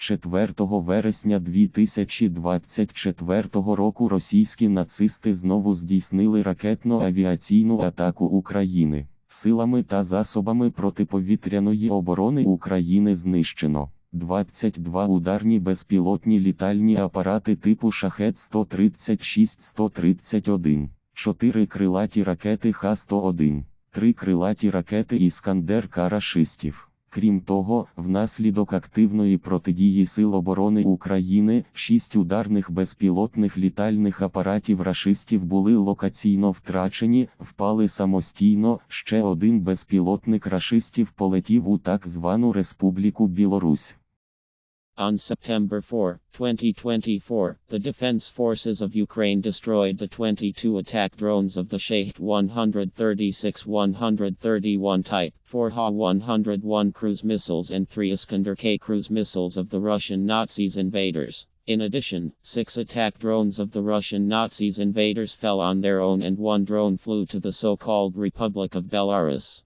4 вересня 2024 року російські нацисти знову здійснили ракетно-авіаційну атаку України. Силами та засобами протиповітряної оборони України знищено 22 ударні безпілотні літальні апарати типу Шахет 136-131, 4 крилаті ракети Х-101, 3 крилаті ракети Іскандер К-рашистів. Крім того, внаслідок активної протидії Сил оборони України, шість ударних безпілотних літальних апаратів рашистів були локаційно втрачені, впали самостійно. Ще один безпілотник рашистів полетів у так звану Республіку Білорусь. On September 4, 2024, the Defense Forces of Ukraine destroyed the 22 attack drones of the Shahed 136-131 type, 4 Ha-101 cruise missiles and 3 Iskander-K cruise missiles of the Russian Nazis invaders. In addition, six attack drones of the Russian Nazis invaders fell on their own and one drone flew to the so-called Republic of Belarus.